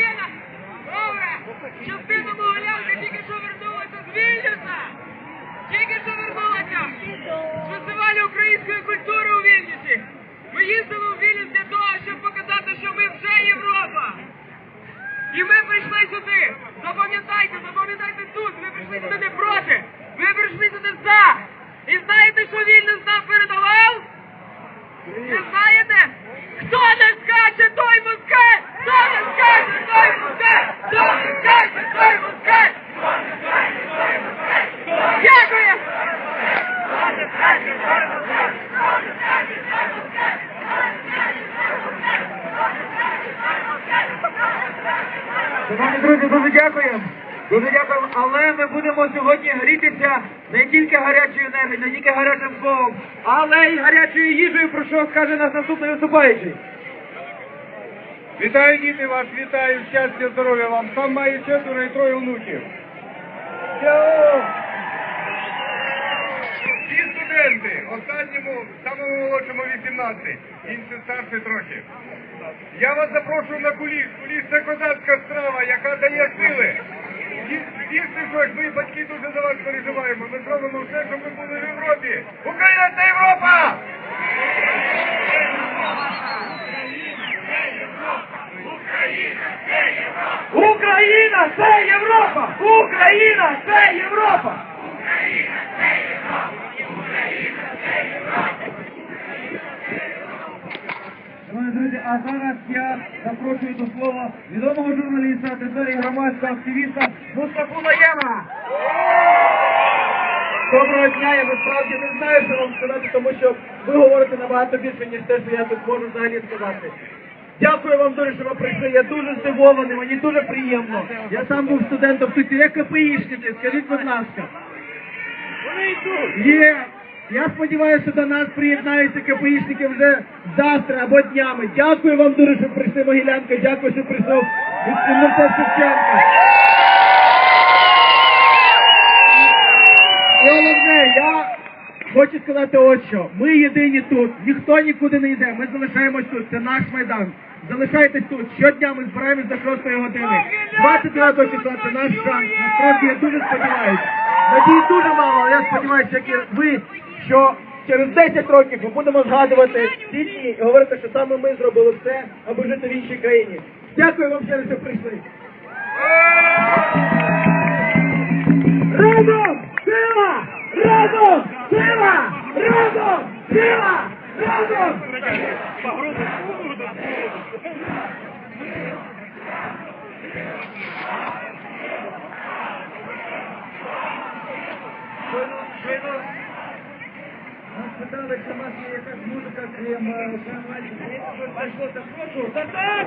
частина, добре, частина Могилянка тільки що вернулася з Вільнюса. Тільки що вернулася з фестивалю української культури у Вільнюсі. Ми їздили у Вільнюс для того, щоб показати, що ми вже Європа. І ми прийшли сюди. Запам'ятайте, запам'ятайте тут. Ми прийшли сюди не проти. Ми прийшли сюди за. І знаєте, що Вільнюс нам передавав? Не знаєте? Хто не скаче, той москаль! Хто не скаче, той москаль! Хто не скаче, той москаль! Дякую! Шановні друзі, дуже дякуємо. Дуже дякуємо. Але ми будемо сьогодні грітися не тільки гарячою енергією, не тільки гарячим словом, але й гарячою їжею, про що скаже нас наступний виступаючий. Вітаю, діти вас, вітаю, щастя, здоров'я вам. Сам маю четверо і троє внуків. Всі студенти, останньому, самому молодшому 18, інші старші трохи. Я вас запрошую на куліс. Куліс це козацька страва, яка дає сили. Їсти щось, ми батьки дуже за вас переживаємо. Ми зробимо все, щоб ви були в Європі. Україна це Європа! Україна це Європа! Україна це Європа! Шановні друзі, а зараз я запрошую до слова відомого журналіста, території громадського активіста Мустафу Наєма. Доброго дня, я насправді не знаю, що вам сказати, тому що ви говорите набагато більше, ніж те, що я тут можу взагалі сказати. Дякую вам дуже, що ви прийшли. Я дуже здивований, мені дуже приємно. Я сам був студентом тут, є КПІшники, скажіть, будь ласка. Є. Я сподіваюся, що до нас приєднаються КПІшники вже завтра або днями. Дякую вам дуже, що прийшли Могилянка. Дякую, що прийшов від Мирта Шевченка. І головне, я хочу сказати от що. Ми єдині тут, ніхто нікуди не йде. Ми залишаємось тут. Це наш майдан. Залишайтесь тут. Щодня ми збираємось до 6 години. 29 числа це наш шанс. Насправді я дуже сподіваюся. Надій дуже мало, але я сподіваюся, як і ви, що через 10 років ми будемо згадувати ці дні і говорити, що саме ми зробили все, аби жити в іншій країні. Дякую вам ще раз, що прийшли. Разом! Сила! Разом! Сила! Разом! Сила! Разом! Щойно, щойно нас питали, чи в нас є якась музика, крім е, карнавальних пісень, щось знайшло, та прошу, та так!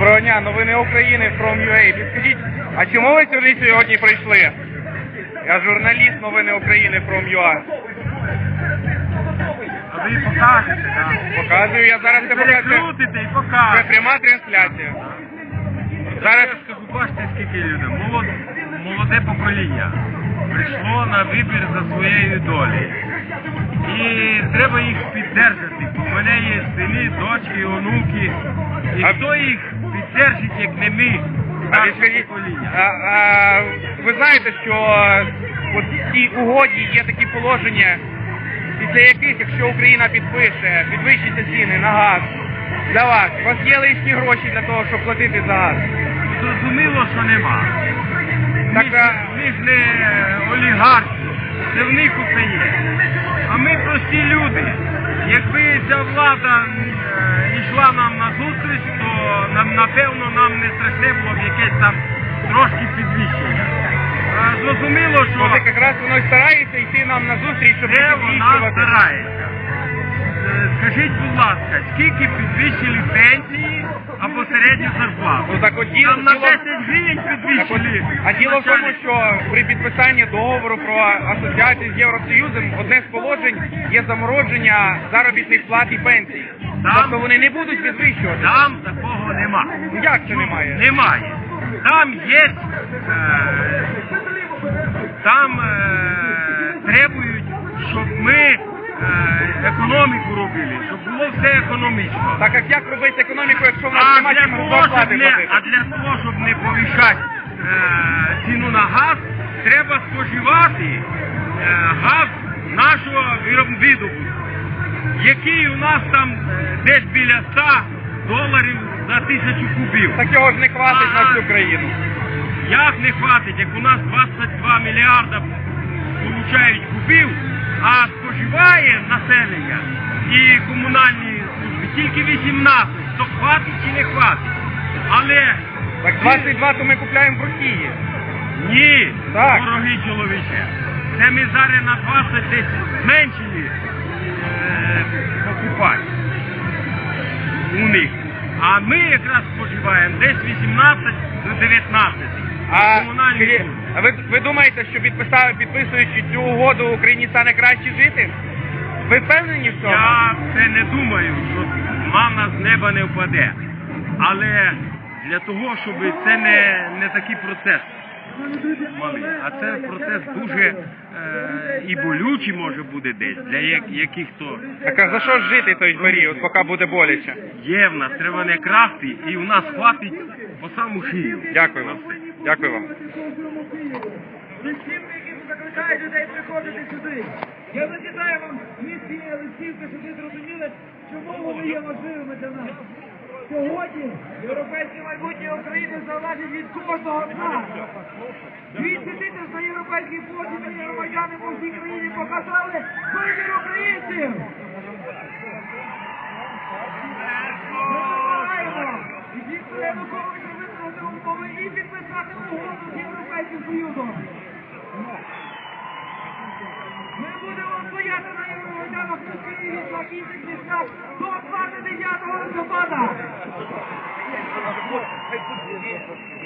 Доброго дня, новини України from UA. Підскажіть, а чому ви сюди сьогодні прийшли? Я журналіст новини України from UA. А ви покажете, так. Показую, я зараз це покажу. Перекрутите і Це покажете. пряма трансляція. Зараз скажу, бачите, скільки людей. Молод, молоде покоління прийшло на вибір за своєю долею. І треба їх піддержати. в мене є сини, дочки, онуки. І А- хто їх піддержить, як не ми, А скажіть, а, а, ви знаєте, що от в цій угоді є такі положення, після яких, якщо Україна підпише, підвищиться ціни на газ для вас, у вас є лишні гроші для того, щоб платити за газ. Зрозуміло, що нема. Так, ми, ж, ми ж не олігархи, це в них усе є. А ми прості люди. Якби ця влада е, йшла нам на зустріч, то напевно нам не страшне було б якесь там трошки підвищення. Зрозуміло, що якраз воно старається йти нам на зустріч, щоб це вона старається. Скажіть, будь ласка, скільки підвищили пенсії або середню зарплату? Ну так от діло, Там на діло- 10 гривень Так от, підвищили. а діло в тому, що при підписанні договору про асоціацію з Євросоюзом одне з положень є замородження заробітних плат і пенсій. Там- Тобто вони не будуть підвищувати. Там такого нема. Ну, Як це немає? Немає. Там є, е, там е, требують, щоб ми економіку робили, щоб було все економічно. Так як як робити економіку, якщо в нас А немає для, того, щоб зарплати не, а для того, щоб не повищати е, ціну на газ, треба споживати е, газ нашого видобутку, який у нас там е, десь біля 100 доларів за тисячу кубів. Так його ж не хватить на всю країну. Як не хватить, як у нас 22 мільярда получають кубів, а споживає населення і комунальні служби тільки 18, то хватить чи не хватить. Але Так 22 то ми купляємо в Росії. ні, Так. дорогі чоловіче, це ми зараз на 20 десь зменшили е, покупати у них. А ми якраз споживаємо десь 18 до 19. А, Комунальні служби. А ви, ви думаєте, що підписав, підписуючи цю угоду Україні стане краще жити? Ви впевнені в цьому? Я це не думаю, що мана з неба не впаде. Але для того, щоб це не, не такий процес а це процес дуже е, і болючий може бути десь для як, яких то Так а за що ж жити той період, поки буде боляче? є в нас, треба не красти, і у нас хватить по саму шию. Дякую вам. Дякую вам. Листівки, які закликають людей приходити сюди. Я зачитаю вам зміст цієї листівки, щоб ви зрозуміли, чому вони є важливими для нас. Сьогодні європейське майбутнє України залежить від кожного з нас. Тисяч на європейській площі громадяни по всій країні показали вибір українців. Ми вимагаємо і дійсно Януковича виправити і підписати угоду з Європейським Союзом. Ми будемо стояти на Євромайданах у Києві та містах до 29 листопада.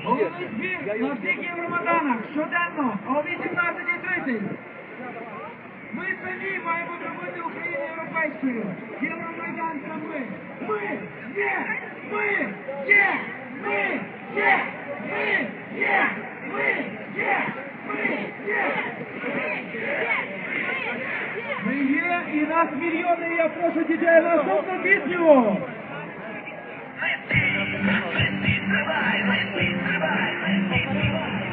Головний збір на всіх Євромайданах щоденно о 18.30. Ми самі маємо зробити Україну європейською. Євромайдан це ми. Ми є! Ми є! Ми є! Ми є! Ми є! Ми є! Ми є і нас мільйони, я прошу дітей наступну пісню! Лети, лети, тривай, лети, тривай, лети, тривай!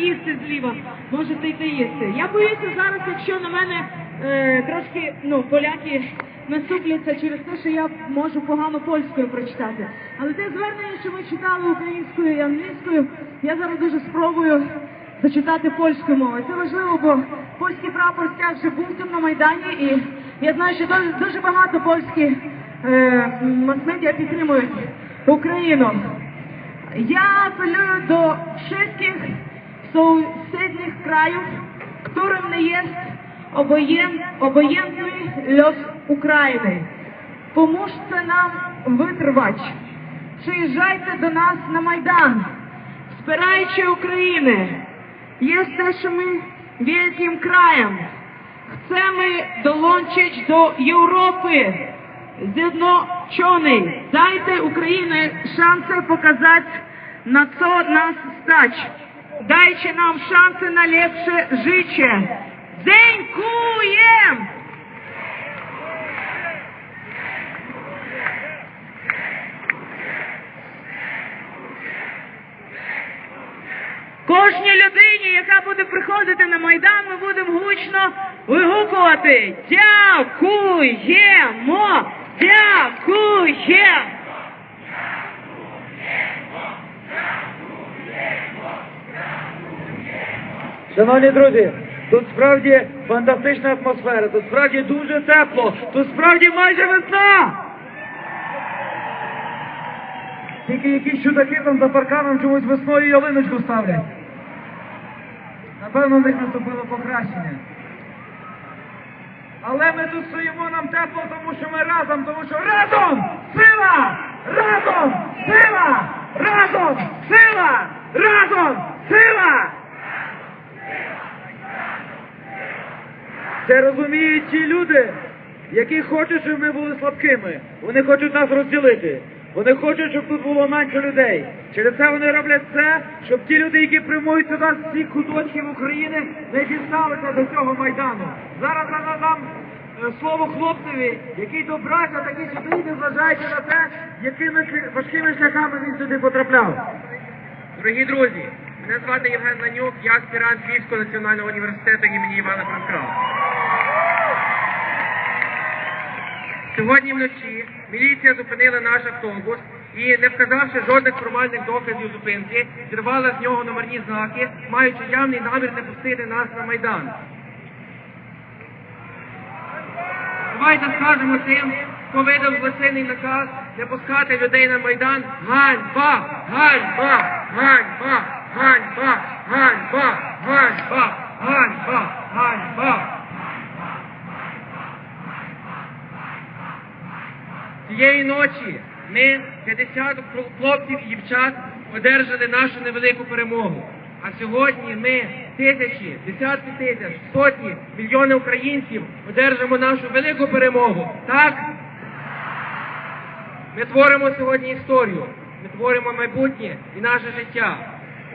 Їсти зліва. Можете йти їсти. Я боюся зараз, якщо на мене е, трошки ну, поляки насупляться через те, що я можу погано польською прочитати. Але те звернення, що ми читали українською і англійською, я зараз дуже спробую зачитати польською мовою. Це важливо, бо польський прапор стяг вже був там на Майдані, і я знаю, що дуже, дуже багато польських е, мас-медіа підтримують Україну. Я апелюю до Сусідніх соседних краев, не є обоєнний обоенный України, Украины. Поможете нам витривач. Приїжджайте до нас на Майдан, спираючи України. Є нашими великим краєм. Chcemy dołączyć до Європи Zjednoczonej. Дайте Україні шанси показати, на co нас stać. Dajcie nam szansę na lepsze życie. Dziękuję! Кожній людині, яка буде приходити на Майдан, ми будемо гучно вигукувати Дякуємо! Дякуємо! Шановні друзі, тут справді фантастична атмосфера, тут справді дуже тепло, тут справді майже весна. Тільки якісь чудаки там за парканом чомусь весною ялиночку ставлять. Напевно, в них наступило покращення. Але ми тут стоїмо нам тепло, тому що ми разом, тому що разом сила! Разом сила! Разом сила! Разом сила! Це розуміють ті люди, які хочуть, щоб ми були слабкими. Вони хочуть нас розділити. Вони хочуть, щоб тут було менше людей. Через це вони роблять все, щоб ті люди, які прямують сюди з всіх куточків України, не дісталися до цього майдану. Зараз я надам е, слово хлопцеві, який добрався таки сюди, незважаючи на те, якими важкими шляхами він сюди потрапляв. Дорогі друзі, мене звати Євген Ланюк, я аспірант Львівського національного університету імені Івана Франка. Сьогодні вночі міліція зупинила наш автобус і, не вказавши жодних формальних доказів зупинки, зірвала з нього номерні знаки, маючи явний намір не пустити нас на Майдан. Давайте скажемо тим, хто видав злочинний наказ не пускати людей на Майдан. Ганьба! Ганьба! Ганьба! Ганьба! Ганьба! Ганьба! Ганьба! Ганьба! Цієї ночі ми 50 хлопців і дівчат одержали нашу невелику перемогу. А сьогодні ми тисячі, десятки тисяч, сотні, мільйони українців одержимо нашу велику перемогу. Так? Ми творимо сьогодні історію, ми творимо майбутнє і наше життя.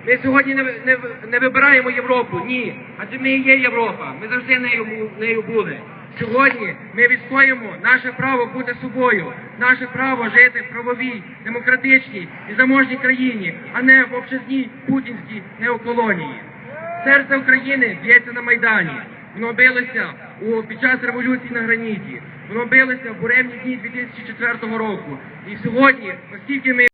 Ми сьогодні не, не, не вибираємо Європу, ні. Адже ми є Європа. Ми завжди нею, нею були. Сьогодні ми відстоїмо наше право бути собою, наше право жити в правовій, демократичній і заможній країні, а не в общезній путінській неоколонії. Серце України б'ється на Майдані. Воно билося під час революції на граніті. Воно билося в буремні дні 2004 року. І сьогодні, оскільки ми